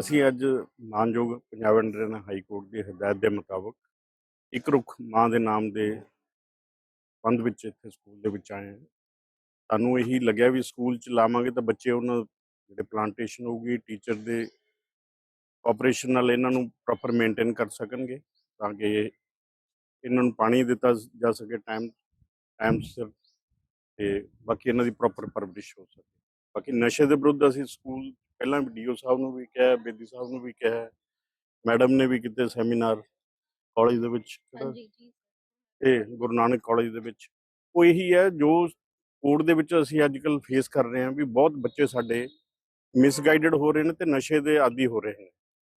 ਅਸੀਂ ਅੱਜ ਮਾਨਯੋਗ ਪੰਜਾਬ ਇੰਡੀਅਨ ਹਾਈ ਕੋਰਟ ਦੀ ਹਦਾਇਤ ਦੇ ਮੁਤਾਬਕ ਇੱਕ ਰੁੱਖ ਮਾਂ ਦੇ ਨਾਮ ਦੇ ਸੰਬੰਧ ਵਿੱਚ ਇੱਥੇ ਸਕੂਲ ਦੇ ਵਿੱਚ ਆਏ ਹਾਂ। ਸਾਨੂੰ ਇਹੀ ਲੱਗਿਆ ਵੀ ਸਕੂਲ ਚ ਲਾਵਾਂਗੇ ਤਾਂ ਬੱਚੇ ਉਹਨਾਂ ਜਿਹੜੇ ਪਲਾਂਟੇਸ਼ਨ ਹੋਊਗੀ ਟੀਚਰ ਦੇ ਆਪਰੇਸ਼ਨ ਨਾਲ ਇਹਨਾਂ ਨੂੰ ਪ੍ਰੋਪਰ ਮੇਨਟੇਨ ਕਰ ਸਕਣਗੇ ਤਾਂ ਕਿ ਇਹਨਾਂ ਨੂੰ ਪਾਣੀ ਦਿੱਤਾ ਜਾ ਸਕੇ ਟਾਈਮ ਟਾਈਮ ਸਿਰ ਤੇ ਬਾਕੀ ਇਹਨਾਂ ਦੀ ਪ੍ਰੋਪਰ ਪਰਵਰਿਸ਼ ਹੋ ਸਕੇ। ਬਾਕੀ ਨਸ਼ੇ ਦੇ ਵਿਰੁੱਧ ਅਸੀਂ ਸਕੂਲ ਪਹਿਲਾਂ ਵੀ ਡੀਓ ਸਾਹਿਬ ਨੂੰ ਵੀ ਕਿਹਾ ਬੇਦੀ ਸਾਹਿਬ ਨੂੰ ਵੀ ਕਿਹਾ ਮੈਡਮ ਨੇ ਵੀ ਕਿਤੇ ਸੈਮੀਨਾਰ ਕਾਲਜ ਦੇ ਵਿੱਚ ਕਿਹੜਾ? ਹਾਂਜੀ ਜੀ। ਇਹ ਗੁਰੂ ਨਾਨਕ ਕਾਲਜ ਦੇ ਵਿੱਚ। ਉਹ ਇਹੀ ਹੈ ਜੋ ਕੋਰਟ ਦੇ ਵਿੱਚ ਅਸੀਂ ਅੱਜ ਕੱਲ ਫੇਸ ਕਰ ਰਹੇ ਹਾਂ ਵੀ ਬਹੁਤ ਬੱਚੇ ਸਾਡੇ ਮਿਸਗਾਈਡਡ ਹੋ ਰਹੇ ਨੇ ਤੇ ਨਸ਼ੇ ਦੇ ਆਦੀ ਹੋ ਰਹੇ ਨੇ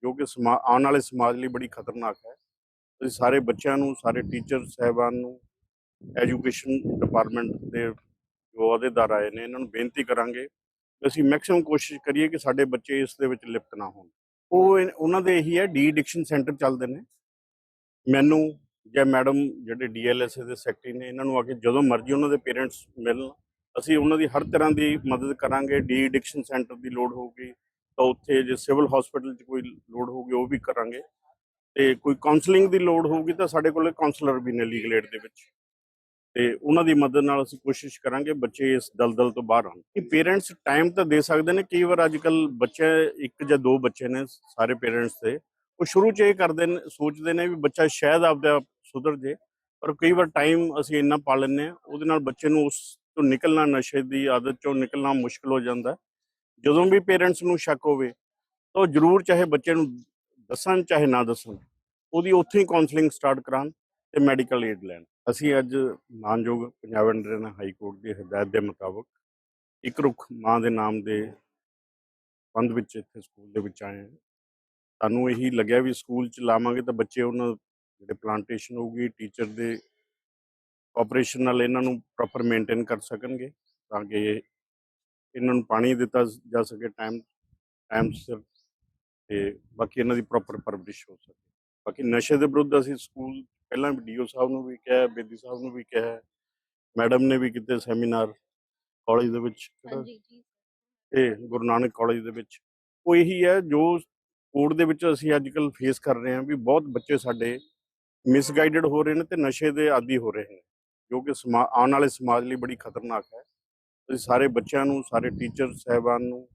ਜੋ ਕਿ ਆਉਣ ਵਾਲੇ ਸਮਾਜ ਲਈ ਬੜੀ ਖਤਰਨਾਕ ਹੈ। ਅਸੀਂ ਸਾਰੇ ਬੱਚਿਆਂ ਨੂੰ ਸਾਰੇ ਟੀਚਰ ਸਹਿਬਾਨ ਨੂੰ ਐਜੂਕੇਸ਼ਨ ਡਿਪਾਰਟਮੈਂਟ ਦੇ ਜੋ ਅਹੁਦੇਦਾਰ ਆਏ ਨੇ ਇਹਨਾਂ ਨੂੰ ਬੇਨਤੀ ਕਰਾਂਗੇ ਅਸੀਂ ਮੈਕਸਿਮਮ ਕੋਸ਼ਿਸ਼ ਕਰੀਏ ਕਿ ਸਾਡੇ ਬੱਚੇ ਇਸ ਦੇ ਵਿੱਚ ਲਿਪਤ ਨਾ ਹੋਣ। ਉਹ ਉਹਨਾਂ ਦੇ ਇਹੀ ਹੈ, ਡੀ ਐਡਿਕਸ਼ਨ ਸੈਂਟਰ ਚੱਲਦੇ ਨੇ। ਮੈਨੂੰ ਜਾਂ ਮੈਡਮ ਜਿਹੜੇ ਡੀਐਲਐਸ ਦੇ ਸੈਕਟਰੀ ਨੇ, ਇਹਨਾਂ ਨੂੰ ਆ ਕੇ ਜਦੋਂ ਮਰਜ਼ੀ ਉਹਨਾਂ ਦੇ ਪੇਰੈਂਟਸ ਮਿਲਣ, ਅਸੀਂ ਉਹਨਾਂ ਦੀ ਹਰ ਤਰ੍ਹਾਂ ਦੀ ਮਦਦ ਕਰਾਂਗੇ। ਡੀ ਐਡਿਕਸ਼ਨ ਸੈਂਟਰ ਦੀ ਲੋੜ ਹੋਊਗੀ, ਤਾਂ ਉੱਥੇ ਜੇ ਸਿਵਲ ਹਸਪੀਟਲ 'ਚ ਕੋਈ ਲੋੜ ਹੋਊਗੀ, ਉਹ ਵੀ ਕਰਾਂਗੇ। ਤੇ ਕੋਈ ਕਾਉਂਸਲਿੰਗ ਦੀ ਲੋੜ ਹੋਊਗੀ, ਤਾਂ ਸਾਡੇ ਕੋਲੇ ਕਾਉਂਸਲਰ ਵੀ ਨੇ ਲੀਗਲ ਏਡ ਦੇ ਵਿੱਚ। ਤੇ ਉਹਨਾਂ ਦੀ ਮਦਦ ਨਾਲ ਅਸੀਂ ਕੋਸ਼ਿਸ਼ ਕਰਾਂਗੇ ਬੱਚੇ ਇਸ ਦਲਦਲ ਤੋਂ ਬਾਹਰ ਆਉਣ। ਕਿ ਪੇਰੈਂਟਸ ਟਾਈਮ ਤਾਂ ਦੇ ਸਕਦੇ ਨੇ, ਕਈ ਵਾਰ ਅੱਜ ਕੱਲ ਬੱਚੇ, ਇੱਕ ਜਾਂ ਦੋ ਬੱਚੇ ਨੇ ਸਾਰੇ ਪੇਰੈਂਟਸ ਦੇ, ਉਹ ਸ਼ੁਰੂ 'ਚ ਇਹ ਕਰਦੇ ਨੇ, ਸੋਚਦੇ ਨੇ ਵੀ ਬੱਚਾ ਸ਼ਾਇਦ ਆਪਦੇ ਆਪ ਸੁਧਰ ਜੇ, ਪਰ ਕਈ ਵਾਰ ਟਾਈਮ ਅਸੀਂ ਇੰਨਾ ਪਾ ਲੈਂਦੇ ਹਾਂ, ਉਹਦੇ ਨਾਲ ਬੱਚੇ ਨੂੰ ਉਸ ਤੋਂ ਨਿਕਲਣਾ, ਨਸ਼ੇ ਦੀ ਆਦਤ ਚੋਂ ਨਿਕਲਣਾ ਮੁਸ਼ਕਲ ਹੋ ਜਾਂਦਾ ਜਦੋਂ ਵੀ ਪੇਰੈਂਟਸ ਨੂੰ ਸ਼ੱਕ ਹੋਵੇ, ਤਾਂ ਉਹ ਜ਼ਰੂਰ ਚਾਹੇ ਬੱਚੇ ਨੂੰ ਦੱਸਣ, ਚਾਹੇ ਨਾ ਦੱਸਣ, ਉਹਦੀ ਉੱਥੇ ਹੀ ਕਾਉਂਸਲਿੰਗ ਸਟਾਰਟ ਕਰਾਉਣ ਤੇ ਮੈਡੀਕਲ ਏਡ ਲੈਣ। ਅਸੀਂ ਅੱਜ ਮਾਨਯੋਗ ਪੰਜਾਬ ਇੰਡੀਅਨ ਹਾਈ ਕੋਰਟ ਦੀ ਹਦਾਇਤ ਦੇ ਮੁਤਾਬਕ ਇੱਕ ਰੁੱਖ ਮਾਂ ਦੇ ਨਾਮ ਦੇ ਸੰਬੰਧ ਵਿੱਚ ਇੱਥੇ ਸਕੂਲ ਦੇ ਵਿੱਚ ਆਏ ਹਾਂ। ਸਾਨੂੰ ਇਹੀ ਲੱਗਿਆ ਵੀ ਸਕੂਲ ਚ ਲਾਵਾਂਗੇ ਤਾਂ ਬੱਚੇ ਉਹਨਾਂ ਜਿਹੜੇ ਪਲਾਂਟੇਸ਼ਨ ਹੋਊਗੀ ਟੀਚਰ ਦੇ ਆਪਰੇਸ਼ਨ ਨਾਲ ਇਹਨਾਂ ਨੂੰ ਪ੍ਰੋਪਰ ਮੇਨਟੇਨ ਕਰ ਸਕਣਗੇ ਤਾਂ ਕਿ ਇਹਨਾਂ ਨੂੰ ਪਾਣੀ ਦਿੱਤਾ ਜਾ ਸਕੇ ਟਾਈਮ ਟਾਈਮ ਸਿਰ ਤੇ ਬਾਕੀ ਇਹਨਾਂ ਦੀ ਪ੍ਰੋਪਰ ਪਰਵਰਿਸ਼ ਹੋ ਸਕੇ। ਬਾਕੀ ਨਸ਼ੇ ਦੇ ਵਿਰੁੱਧ ਅਸੀਂ ਸਕੂਲ ਪਹਿਲਾਂ ਵੀ ਡੀਓ ਸਾਹਿਬ ਨੂੰ ਵੀ ਕਿਹਾ ਬੇਦੀ ਸਾਹਿਬ ਨੂੰ ਵੀ ਕਿਹਾ ਮੈਡਮ ਨੇ ਵੀ ਕਿਤੇ ਸੈਮੀਨਾਰ ਕਾਲਜ ਦੇ ਵਿੱਚ ਕਿਹੜਾ ਹਾਂਜੀ ਜੀ। ਇਹ ਗੁਰੂ ਨਾਨਕ ਕਾਲਜ ਦੇ ਵਿੱਚ। ਉਹ ਇਹੀ ਹੈ ਜੋ ਕੋਰਟ ਦੇ ਵਿੱਚ ਅਸੀਂ ਅੱਜ ਕੱਲ ਫੇਸ ਕਰ ਰਹੇ ਹਾਂ ਵੀ ਬਹੁਤ ਬੱਚੇ ਸਾਡੇ ਮਿਸਗਾਈਡਡ ਹੋ ਰਹੇ ਨੇ ਤੇ ਨਸ਼ੇ ਦੇ ਆਦੀ ਹੋ ਰਹੇ ਨੇ ਜੋ ਕਿ ਆਉਣ ਵਾਲੇ ਸਮਾਜ ਲਈ ਬੜੀ ਖਤਰਨਾਕ ਹੈ। ਅਸੀਂ ਸਾਰੇ ਬੱਚਿਆਂ ਨੂੰ ਸਾਰੇ ਟੀਚਰ ਸਹਿਬਾਨ ਨੂੰ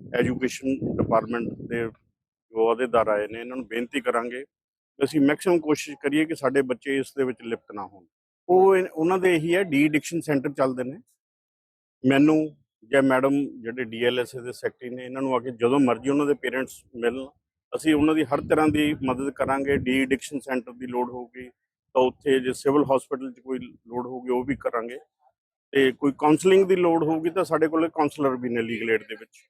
ਐਜੂਕੇਸ਼ਨ ਡਿਪਾਰਟਮੈਂਟ ਦੇ ਜੋ ਅਹੁਦੇਦਾਰ ਆਏ ਨੇ ਇਹਨਾਂ ਨੂੰ ਬੇਨਤੀ ਕਰਾਂਗੇ ਅਸੀਂ ਮੈਕਸਿਮਮ ਕੋਸ਼ਿਸ਼ ਕਰੀਏ ਕਿ ਸਾਡੇ ਬੱਚੇ ਇਸ ਦੇ ਵਿੱਚ ਲਿਪਤ ਨਾ ਹੋਣ। ਉਹ ਉਹਨਾਂ ਦੇ ਇਹੀ ਹੈ ਡੀ ਐਡਿਕਸ਼ਨ ਸੈਂਟਰ ਚੱਲਦੇ ਨੇ। ਮੈਨੂੰ ਜਾਂ ਮੈਡਮ ਜਿਹੜੇ ਡੀਐਲਐਸ ਦੇ ਸੈਕਟਰੀ ਨੇ, ਇਹਨਾਂ ਨੂੰ ਆ ਕੇ ਜਦੋਂ ਮਰਜ਼ੀ ਉਹਨਾਂ ਦੇ ਪੇਰੈਂਟਸ ਮਿਲਣ, ਅਸੀਂ ਉਹਨਾਂ ਦੀ ਹਰ ਤਰ੍ਹਾਂ ਦੀ ਮਦਦ ਕਰਾਂਗੇ ਡੀ ਐਡਿਕਸ਼ਨ ਸੈਂਟਰ ਦੀ ਲੋੜ ਹੋਊਗੀ, ਤਾਂ ਉੱਥੇ ਜੇ ਸਿਵਲ ਹਸਪੀਟਲ 'ਚ ਕੋਈ ਲੋੜ ਹੋਊਗੀ, ਉਹ ਵੀ ਕਰਾਂਗੇ। ਤੇ ਕੋਈ ਕਾਉਂਸਲਿੰਗ ਦੀ ਲੋੜ ਹੋਊਗੀ, ਤਾਂ ਸਾਡੇ ਕੋਲ ਕਾਉਂਸਲਰ ਵੀ ਨੇ ਲੀਗਲ ਏਡ ਦੇ ਵਿੱਚ।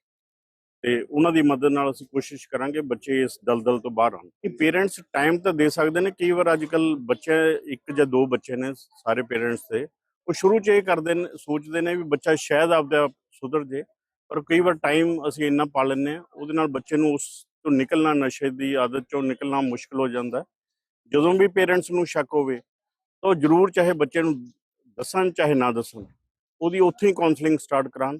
ਤੇ ਉਹਨਾਂ ਦੀ ਮਦਦ ਨਾਲ ਅਸੀਂ ਕੋਸ਼ਿਸ਼ ਕਰਾਂਗੇ ਬੱਚੇ ਇਸ ਦਲਦਲ ਤੋਂ ਬਾਹਰ ਆਉਣ। ਕਿ ਪੇਰੈਂਟਸ ਟਾਈਮ ਤਾਂ ਦੇ ਸਕਦੇ ਨੇ, ਕਈ ਵਾਰ ਅੱਜ ਕੱਲ ਬੱਚੇ, ਇੱਕ ਜਾਂ ਦੋ ਬੱਚੇ ਨੇ ਸਾਰੇ ਪੇਰੈਂਟਸ ਦੇ, ਉਹ ਸ਼ੁਰੂ 'ਚ ਇਹ ਕਰਦੇ ਨੇ, ਸੋਚਦੇ ਨੇ ਵੀ ਬੱਚਾ ਸ਼ਾਇਦ ਆਪਦੇ ਆਪ ਸੁਧਰ ਜੇ, ਪਰ ਕਈ ਵਾਰ ਟਾਈਮ ਅਸੀਂ ਇੰਨਾ ਪਾ ਲੈਂਦੇ ਹਾਂ, ਉਹਦੇ ਨਾਲ ਬੱਚੇ ਨੂੰ ਉਸ ਤੋਂ ਨਿਕਲਣਾ, ਨਸ਼ੇ ਦੀ ਆਦਤ ਚੋਂ ਨਿਕਲਣਾ ਮੁਸ਼ਕਲ ਹੋ ਜਾਂਦਾ ਜਦੋਂ ਵੀ ਪੇਰੈਂਟਸ ਨੂੰ ਸ਼ੱਕ ਹੋਵੇ, ਤਾਂ ਉਹ ਜ਼ਰੂਰ ਚਾਹੇ ਬੱਚੇ ਨੂੰ ਦੱਸਣ, ਚਾਹੇ ਨਾ ਦੱਸਣ, ਉਹਦੀ ਉੱਥੇ ਹੀ ਕਾਉਂਸਲਿੰਗ ਸਟਾਰਟ ਕਰਾਉਣ।